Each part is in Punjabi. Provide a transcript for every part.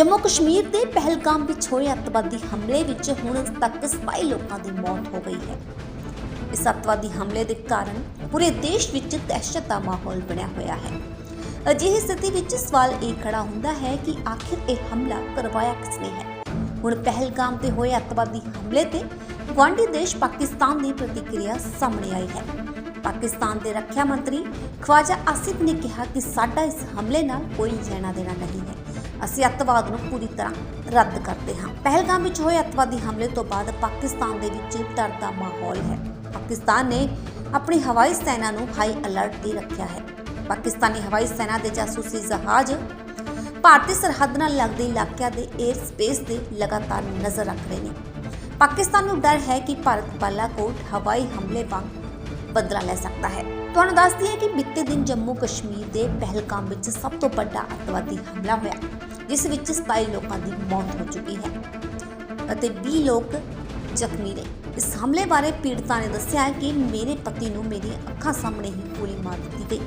ਜੰਮੂ ਕਸ਼ਮੀਰ ਦੇ ਪਹਿਲਗਾਮ ਵਿੱਚ ਹੋਏ ਅੱਤਵਾਦੀ ਹਮਲੇ ਵਿੱਚ ਹੁਣ ਤੱਕ 27 ਲੋਕਾਂ ਦੀ ਮੌਤ ਹੋ ਗਈ ਹੈ। ਇਸ ਅੱਤਵਾਦੀ ਹਮਲੇ ਦੇ ਕਾਰਨ ਪੂਰੇ ਦੇਸ਼ ਵਿੱਚ ਦਹਿਸ਼ਤ ਦਾ ਮਾਹੌਲ ਬਣਿਆ ਹੋਇਆ ਹੈ। ਅਜਿਹੀ ਸਥਿਤੀ ਵਿੱਚ ਸਵਾਲ ਇਹ ਖੜਾ ਹੁੰਦਾ ਹੈ ਕਿ ਆਖਿਰ ਇਹ ਹਮਲਾ ਕਰਵਾਇਆ ਕਿਸਨੇ ਹੈ? ਹੁਣ ਪਹਿਲਗਾਮ ਤੇ ਹੋਏ ਅੱਤਵਾਦੀ ਹਮਲੇ ਤੇ ਗੁਆਂਢੀ ਦੇਸ਼ ਪਾਕਿਸਤਾਨ ਦੀ ਪ੍ਰਤੀਕਿਰਿਆ ਸਾਹਮਣੇ ਆਈ ਹੈ। ਪਾਕਿਸਤਾਨ ਦੇ ਰੱਖਿਆ ਮੰਤਰੀ ਖਵਾਜਾ ਆਸਿਫ ਨੇ ਕਿਹਾ ਕਿ ਸਾਡਾ ਇਸ ਹਮਲੇ ਨਾਲ ਕੋਈ ਲੈਣਾ ਦੇਣਾ ਨਹੀਂ ਹੈ। ਅਸੀਂ ਅੱਤਵਾਦ ਨੂੰ ਪੂਰੀ ਤਰ੍ਹਾਂ ਰੱਦ ਕਰਦੇ ਹਾਂ। ਪਹਿਲਗਾਮ ਵਿੱਚ ਹੋਏ ਅੱਤਵਾਦੀ ਹਮਲੇ ਤੋਂ ਬਾਅਦ ਪਾਕਿਸਤਾਨ ਦੇ ਵਿੱਚ ਡਰ ਦਾ ਮਾਹੌਲ ਹੈ। ਪਾਕਿਸਤਾਨ ਨੇ ਆਪਣੀ ਹਵਾਈ ਸੈਨਾ ਨੂੰ ਹਾਈ ਅਲਰਟ ਤੇ ਰੱਖਿਆ ਹੈ। ਪਾਕਿਸਤਾਨੀ ਹਵਾਈ ਸੈਨਾ ਦੇ ਜਾਸੂਸੀ ਜਹਾਜ਼ ਭਾਰਤੀ ਸਰਹੱਦ ਨਾਲ ਲੱਗਦੇ ਇਲਾਕਿਆਂ ਦੇ 에ਅਰ ਸਪੇਸ ਤੇ ਲਗਾਤਾਰ ਨਜ਼ਰ ਰੱਖ ਰਹੇ ਨੇ। ਪਾਕਿਸਤਾਨ ਨੂੰ ਡਰ ਹੈ ਕਿ ਭਾਰਤ ਬਾਲਾਕੋਟ ਹਵਾਈ ਹਮਲੇ ਵਾਂਗ ਬਦਲਾ ਲੈ ਸਕਦਾ ਹੈ। ਤੁਹਾਨੂੰ ਦੱਸ ਦਈਏ ਕਿ ਬੀਤੇ ਦਿਨ ਜੰਮੂ ਕਸ਼ਮੀਰ ਦੇ ਪਹਿਲਗਾਮ ਵਿੱਚ ਸਭ ਤੋਂ ਵੱਡਾ ਅੱਤਵਾਦੀ ਹਮਲਾ ਹੋਇਆ, ਜਿਸ ਵਿੱਚ 27 ਲੋਕਾਂ ਦੀ ਮੌਤ ਹੋ ਚੁੱਕੀ ਹੈ ਅਤੇ 20 ਲੋਕ ਜ਼ਖਮੀ ਨੇ। ਇਸ ਹਮਲੇ ਬਾਰੇ ਪੀੜਤਾ ਨੇ ਦੱਸਿਆ ਕਿ ਮੇਰੇ ਪਤੀ ਨੂੰ ਮੇਰੀ ਅੱਖਾਂ ਸਾਹਮਣੇ ਹੀ ਗੋਲੀ ਮਾਰ ਦਿੱਤੀ ਗਈ।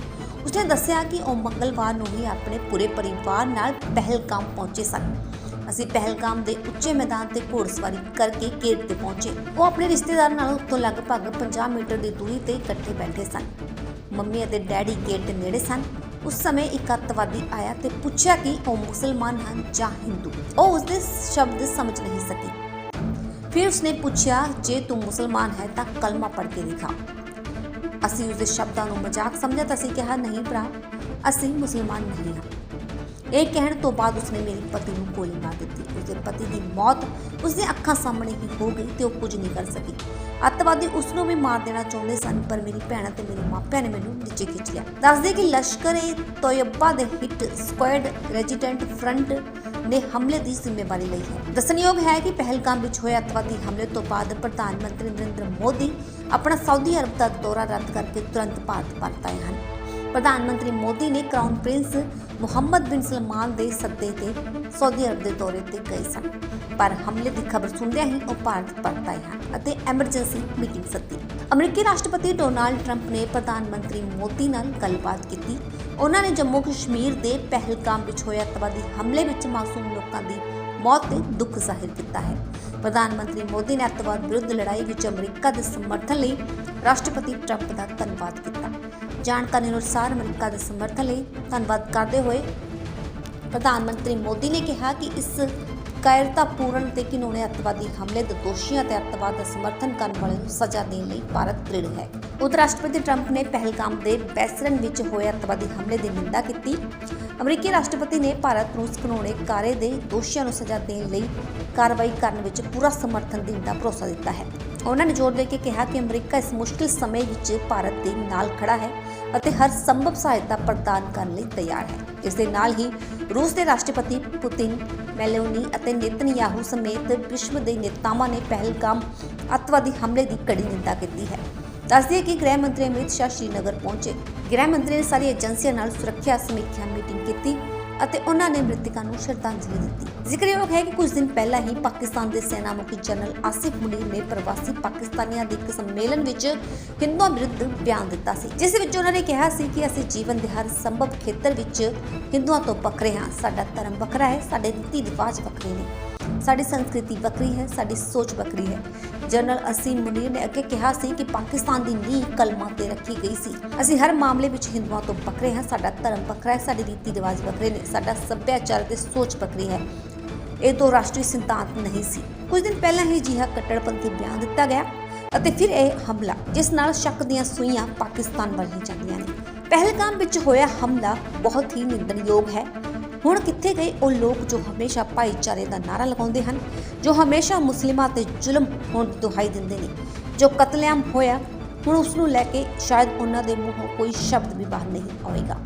ਉਸਨੇ ਦੱਸਿਆ ਕਿ ਉਹ ਮੰਗਲਵਾਰ ਨੂੰ ਹੀ ਆਪਣੇ ਪੂਰੇ ਪਰਿਵਾਰ ਨਾਲ ਪਹਿਲਗਾਮ ਪਹੁੰਚੇ ਸਨ। ਅਸੀਂ ਪਹਿਲਗਾਮ ਦੇ ਉੱਚੇ ਮੈਦਾਨ ਤੇ ਘੋੜਸਵਾਰੀ ਕਰਕੇ ਗੇਟ ਤੇ ਪਹੁੰਚੇ। ਉਹ ਆਪਣੇ ਰਿਸ਼ਤੇਦਾਰ ਨਾਲ ਉੱਤੋਂ ਲਗਭਗ 50 ਮੀਟਰ ਦੀ ਦੂਰੀ ਤੇ ਇਕੱਠੇ ਬੈਠੇ ਸਨ। ਮੰਮੀ ਅਤੇ ਡੈਡੀ ਗੇਟ ਦੇ ਨੇੜੇ ਸਨ। ਉਸ ਸਮੇਂ ਇੱਕ ਅੱਤਵਾਦੀ ਆਇਆ ਤੇ ਪੁੱਛਿਆ ਕਿ ਉਹ ਮੁਸਲਮਾਨ ਹਨ ਜਾਂ ਹਿੰਦੂ। ਉਹ ਉਸਦੇ ਸ਼ਬਦ ਸਮਝ ਨਹੀਂ ਸਕੀ। ਫਿਰ ਉਸਨੇ ਪੁੱਛਿਆ, ਜੇ ਤੂੰ ਮੁਸਲਮਾਨ ਹੈ ਤਾਂ ਕਲਮਾ ਪੜ੍ਹ ਕੇ ਦਿਖਾ। ਅਸੀਂ ਉਸਦੇ ਸ਼ਬਦਾਂ ਨੂੰ ਮਜ਼ਾਕ ਸਮਝਿਆ ਤਾਂ ਅਸੀਂ ਕਿਹਾ, ਨਹੀਂ ਭਰਾ, ਅਸੀਂ ਮੁਸਲਮਾਨ ਨਹੀਂ ਹਾਂ। ਇਹ ਕਹਿਣ ਤੋਂ ਬਾਅਦ ਉਸਨੇ ਮੇਰੇ ਪਤੀ ਨੂੰ ਗੋਲੀ ਮਾਰ ਦਿੱਤੀ। ਉਸਦੇ ਪਤੀ ਦੀ ਮੌਤ ਉਸਦੀਆਂ ਅੱਖਾਂ ਸਾਹਮਣੇ ਹੀ ਹੋ ਗਈ ਤੇ ਉਹ ਕੁਝ ਨਹੀਂ ਕਰ ਸਕੀ। ਅੱਤਵਾਦੀ ਉਸ ਨੂੰ ਵੀ ਮਾਰ ਦੇਣਾ ਚਾਹੁੰਦੇ ਸਨ, ਪਰ ਮੇਰੀ ਭੈਣ ਤੇ ਮੇਰੇ ਮਾਪਿਆਂ ਨੇ ਮੈਨੂੰ ਨੀਚੇ ਖਿੱਚ ਲਿਆ। ਦੱਸਦੇ ਕਿ ਲਸ਼ਕਰ ਏ ਤੋਇਬਾ ਦੇ ਹਿੱਟ ਸਕੁਐਡ ਰੈਜੀਡੈਂਟ ਫਰੰਟ ਨੇ ਹਮਲੇ ਦੀ ਜ਼ਿੰਮੇਵਾਰੀ ਲਈ ਹੈ। ਦੱਸਣਯੋਗ ਹੈ ਕਿ ਪਹਿਲਗਾਮ ਵਿੱਚ ਹੋਏ ਅੱਤਵਾਦੀ ਹਮਲੇ ਤੋਂ ਬਾਅਦ ਪ੍ਰਧਾਨ ਮੰਤਰੀ ਨਰਿੰਦਰ ਮੋਦੀ ਆਪਣਾ ਸਾਊਦੀ ਅਰਬ ਦਾ ਦੌਰਾ ਰੱਦ ਕਰਕੇ ਤੁਰੰਤ ਭਾਰਤ ਪਰਤ ਆਏ ਹਨ। ਪ੍ਰਧਾਨ ਮੰਤਰੀ ਮੋਦੀ ਨੇ ਕਰਾਊਨ ਪ੍ਰਿੰਸ ਮੁਹੰਮਦ ਬਿਨ ਸਲਮਾਨ ਦੇ ਸੱਦੇ ਤੇ ਸਾਊਦੀ ਅਰਬ ਦੇ ਦੌਰੇ ਤੇ ਗਏ ਸਨ। ਪਰ ਹਮਲੇ ਦੀ ਖਬਰ ਸੁਣਦਿਆਂ ਹੀ ਉਹ ਭਾਰਤ ਪਰਤ ਆਏ ਹਨ ਅਤੇ ਐਮਰਜੈਂਸੀ ਮੀਟਿੰਗ ਸੱਦੀ। ਅਮਰੀਕੀ ਰਾਸ਼ਟਰਪਤੀ ਡੋਨਾਲਡ ਟਰੰਪ ਨੇ ਪ੍ਰਧਾਨ ਮੰਤਰੀ ਮੋਦੀ ਨਾਲ ਗੱਲਬਾਤ ਕੀਤੀ। ਉਹਨਾਂ ਨੇ ਜੰਮੂ ਕਸ਼ਮੀਰ ਦੇ ਪਹਿਲਗਾਮ ਵਿੱਚ ਹੋਏ ਅੱਤਵਾਦੀ ਹਮਲੇ ਵਿੱਚ ਮਾਸੂਮ ਲੋਕਾਂ ਦੀ ਮੌਤ ਤੇ ਦੁੱਖ ਜ਼ਾਹਿਰ ਕੀਤਾ ਹੈ। ਪ੍ਰਧਾਨ ਮੰਤਰੀ ਮੋਦੀ ਨੇ ਅੱਤਵਾਦ ਵਿਰੁੱਧ ਲੜਾਈ ਵਿੱਚ ਅਮਰੀਕਾ ਦੇ ਸਮਰਥਨ ਲਈ ਰਾਸ਼ਟਰਪਤੀ ਟਰੰਪ ਦਾ ਧੰਨਵਾਦ ਕੀਤਾ। ਜਾਣਕਾਰੀ ਅਨੁਸਾਰ ਅਮਰੀਕਾ ਦੇ ਸਮਰਥਨ ਲਈ ਧੰਨਵਾਦ ਕਰਦੇ ਹੋਏ ਪ੍ਰਧਾਨ ਮੰਤਰੀ ਮੋਦੀ ਨੇ ਕਿਹਾ ਕਿ ਇਸ ਕਾਇਰਤਾਪੂਰਨ ਤੇ ਘਿਨੌਣੇ ਅੱਤਵਾਦੀ ਹਮਲੇ ਦੇ ਦੋਸ਼ੀਆਂ ਤੇ ਅੱਤਵਾਦ ਦਾ ਸਮਰਥਨ ਕਰਨ ਵਾਲਿਆਂ ਨੂੰ ਸਜ਼ਾ ਦੇਣ ਲਈ ਭਾਰਤ ਦ੍ਰਿੜ ਹੈ। ਉਪ ਰਾਸ਼ਟਰਪਤੀ ਟਰੰਪ ਨੇ ਪਹਿਲਗਾਮ ਦੇ ਬੈਸਰਨ ਵਿੱਚ ਹੋਏ ਅੱਤਵਾਦੀ ਹਮਲੇ ਦੀ ਨਿੰਦਾ ਕੀਤੀ। ਅਮਰੀਕੀ ਰਾਸ਼ਟਰਪਤੀ ਨੇ ਭਾਰਤ ਨੂੰ ਇਸ ਕਾਰੇ ਦੇ ਦੋਸ਼ੀਆਂ ਨੂੰ ਸਜ਼ਾ ਦੇਣ ਲਈ ਕਾਰਵਾਈ ਕਰਨ ਵਿੱਚ ਪੂਰਾ ਸਮਰਥਨ ਦੇਣ ਦਾ ਭਰੋਸਾ ਦਿੱਤਾ ਹੈ। ਉਹਨਾਂ ਨੇ ਜ਼ੋਰ ਦੇ ਕੇ ਕਿਹਾ ਕਿ ਅਮਰੀਕਾ ਇਸ ਮੁਸ਼ਕਿਲ ਸਮੇਂ ਵਿੱਚ ਭਾਰਤ ਦੇ ਨਾਲ ਖੜਾ ਹੈ ਅਤੇ ਹਰ ਸੰਭਵ ਸਹਾਇਤਾ ਪ੍ਰਦਾਨ ਕਰਨ ਲਈ ਤਿਆਰ ਹੈ। ਇਸ ਦੇ ਨਾਲ ਹੀ ਰੂਸ ਦੇ ਰਾਸ਼ਟਰਪਤੀ ਪੁਤਿਨ, ਮੈਲੋਨੀ ਅਤੇ ਨੇਤਨਯਾਹੂ ਸਮੇਤ ਵਿਸ਼ਵ ਦੇ ਨੇਤਾਵਾਂ ਨੇ ਪਹਿਲਗਾਮ ਅੱਤਵਾਦੀ ਹਮਲੇ ਦੀ ਕੜੀ ਨਿੰਦਾ ਕੀਤੀ ਹੈ। ਦੱਸਦੀ ਹੈ ਕਿ ਗ੍ਰਹਿ ਮੰਤਰੀ ਅਮਿਤ ਸ਼ਾਹ ਸ਼੍ਰੀਨਗਰ ਪਹੁੰਚੇ। ਗ੍ਰਹਿ ਮੰਤਰੀ ਨੇ ਸਾਰੀ ਏਜੰਸੀਆਂ ਨਾਲ ਸੁਰੱਖਿਆ ਸਮੀਖਿਆ ਮੀਟਿੰਗ ਕੀਤੀ ਅਤੇ ਉਹਨਾਂ ਨੇ ਮ੍ਰਿਤਕਾਂ ਨੂੰ ਸ਼ਰਧਾਂਜਲੀ ਦਿੱਤੀ। ਜ਼ਿਕਰਯੋਗ ਹੈ ਕਿ ਕੁਝ ਦਿਨ ਪਹਿਲਾਂ ਹੀ ਪਾਕਿਸਤਾਨ ਦੇ ਸੈਨਾ ਮੁਖੀ ਜਨਰਲ ਆਸਿਫ ਮੁਨੀਰ ਨੇ ਪ੍ਰਵਾਸੀ ਪਾਕਿਸਤਾਨੀਆਂ ਦੇ ਇੱਕ ਸੰਮੇਲਨ ਵਿੱਚ ਹਿੰਦੂਆਂ ਵਿਰੁੱਧ ਬਿਆਨ ਦਿੱਤਾ ਸੀ, ਜਿਸ ਵਿੱਚ ਉਹਨਾਂ ਨੇ ਕਿਹਾ ਸੀ ਕਿ ਅਸੀਂ ਜੀਵਨ ਦੇ ਹਰ ਸੰਭਵ ਖੇਤਰ ਵਿੱਚ ਹਿੰਦੂਆਂ ਤੋਂ ਵੱਖਰੇ ਹਾਂ। ਸਾਡਾ ਧਰਮ ਵੱਖਰਾ ਹੈ, ਸਾਡੇ ਰੀਤੀ ਰਿਵਾਜ ਵੱਖਰੇ ਨੇ। ਸਾਡੀ ਸੰਸਕ੍ਰਿਤੀ ਵੱਖਰੀ ਹੈ, ਸਾਡੀ ਸੋਚ ਵੱਖਰੀ ਹੈ। ਜਨਰਲ ਅਸੀਮ ਮੁਨੀਰ ਨੇ ਅੱਗੇ ਕਿਹਾ ਸੀ ਕਿ ਪਾਕਿਸਤਾਨ ਦੀ ਨੀਂਹ ਕਲਮਾਂ ਤੇ ਰੱਖੀ ਗਈ ਸੀ। ਅਸੀਂ ਹਰ ਮਾਮਲੇ ਵਿੱਚ ਹਿੰਦੂਆਂ ਤੋਂ ਵੱਖਰੇ ਹਾਂ, ਸਾਡਾ ਧਰਮ ਵੱਖਰਾ ਹੈ, ਸਾਡੀ ਰੀਤੀ ਰਿਵਾਜ ਵੱਖਰੇ ਨੇ, ਸਾਡਾ ਸੱਭਿਆਚਾਰ ਤੇ ਸੋਚ ਵੱਖਰੀ ਹੈ। ਇਹ ਦੋ ਰਾਸ਼ਟਰੀ ਸਿਧਾਂਤ ਨਹੀਂ ਸੀ। ਕੁਝ ਦਿਨ ਪਹਿਲਾਂ ਹੀ ਜਿਹਾ ਕੱਟੜਪੰਥੀ ਬਿਆਨ ਦਿੱਤਾ ਗਿਆ ਅਤੇ ਫਿਰ ਇਹ ਹਮਲਾ, ਜਿਸ ਨਾਲ ਸ਼ੱਕ ਦੀਆਂ ਸੂਈਆਂ ਪਾਕਿਸਤਾਨ ਵੱਲ ਹੀ ਜਾਂਦੀਆਂ ਨੇ। ਪਹਿਲਗਾਮ ਵਿੱਚ ਹੋਇਆ ਹਮਲਾ ਬਹੁਤ ਹੀ ਨਿੰਦਣਯੋਗ ਹੈ। ਹੁਣ ਕਿੱਥੇ ਗਏ ਉਹ ਲੋਕ ਜੋ ਹਮੇਸ਼ਾ ਭਾਈਚਾਰੇ ਦਾ ਨਾਰਾ ਲਗਾਉਂਦੇ ਹਨ, ਜੋ ਹਮੇਸ਼ਾ ਮੁਸਲਿਮਾਂ ਤੇ ਜ਼ੁਲਮ ਹੋਣ ਦੀ ਦੁਹਾਈ ਦਿੰਦੇ ਨੇ, ਜੋ ਕਤਲੇਆਮ ਹੋਇਆ, ਹੁਣ ਉਸ ਨੂੰ ਲੈ ਕੇ ਸ਼ਾਇਦ ਉਹਨਾਂ ਦੇ ਮੂੰਹੋਂ ਕੋਈ ਸ਼ਬਦ ਵੀ ਬਾਹਰ ਨਹੀਂ ਆਵੇਗਾ।